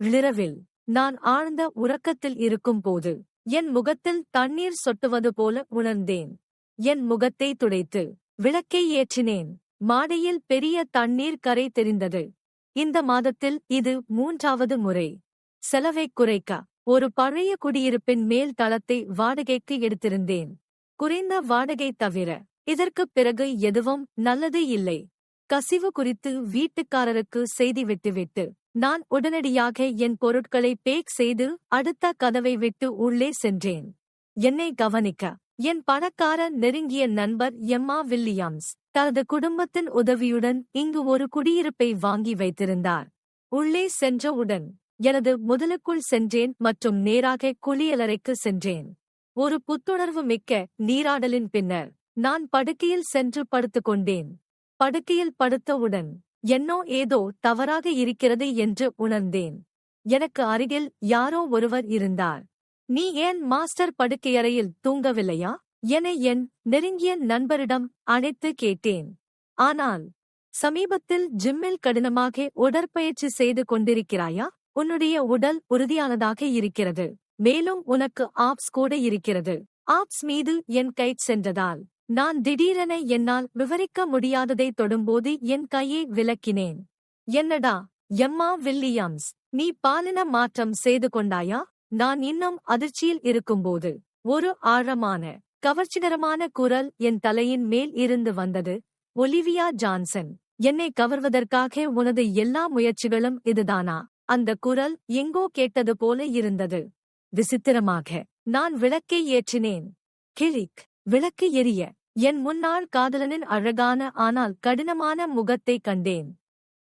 விளிரவில் நான் ஆழ்ந்த உறக்கத்தில் இருக்கும்போது என் முகத்தில் தண்ணீர் சொட்டுவது போல உணர்ந்தேன். என் முகத்தை துடைத்து விளக்கை ஏற்றினேன். மாடியில் பெரிய தண்ணீர் கரை தெரிந்தது. இந்த மாதத்தில் இது மூன்றாவது முறை. செலவை குறைக்க ஒரு பழைய குடியிருப்பின் மேல் தளத்தை வாடகைக்கு எடுத்திருந்தேன். குறைந்த வாடகை தவிர இதற்குப் பிறகு எதுவும் நல்லது இல்லை. கசிவு குறித்து வீட்டுக்காரருக்கு செய்தி விட்டுவிட்டு நான் உடனடியாக என் பொருட்களை பேக் செய்து அடுத்த கதவை விட்டு உள்ளே சென்றேன். என்னை கவனிக்க என் பணக்கார நெருங்கிய நண்பர் எம்மா வில்லியம்ஸ் தனது குடும்பத்தின் உதவியுடன் இங்கு ஒரு குடியிருப்பை வாங்கி வைத்திருந்தார். உள்ளே சென்றவுடன் எனது முதலுக்குள் சென்றேன் மற்றும் நேராக குளியலறைக்கு சென்றேன். ஒரு புத்துணர்வு மிக்க நீராடலின் பின்னர் நான் படுக்கையில் சென்று படுத்துக்கொண்டேன். படுக்கையில் படுத்தவுடன் என்னோ ஏதோ தவறாக இருக்கிறது என்று உணர்ந்தேன். எனக்கு அருகில் யாரோ ஒருவர் இருந்தார். நீ ஏன் மாஸ்டர் படுக்கையறையில் தூங்கவில்லையா? என என் நெருங்கிய நண்பரிடம் அழைத்து கேட்டேன். ஆனால் சமீபத்தில் ஜிம்மில் கடினமாக உடற்பயிற்சி செய்து கொண்டிருக்கிறாயா? உன்னுடைய உடல் உறுதியானதாக இருக்கிறது. மேலும் உனக்கு ஆப்ஸ் கூட இருக்கிறது. ஆப்ஸ் மீது என் கை சென்றதால். நான் திடீரென என்னால் விவரிக்க முடியாததை தொடும்போது என் கையை விலக்கினேன் என்னடா எம்மா வில்லியம்ஸ் நீ பாலின மாற்றம் செய்து கொண்டாயா? நான் இன்னும் அதிர்ச்சியில் இருக்கும்போது. ஒரு ஆழமான கவர்ச்சிகரமான குரல் என் தலையின் மேல் இருந்து வந்தது. ஒலிவியா ஜான்சன் என்னை கவர்வதற்காக உனது எல்லா முயற்சிகளும் இதுதானா? அந்த குரல் எங்கோ கேட்டது போல இருந்தது. விசித்திரமாக நான் விளக்கை ஏற்றினேன். கிளிக் விளக்கு எரிய என் முன்னாள் காதலனின் அழகான ஆனால் கடினமான முகத்தை கண்டேன்.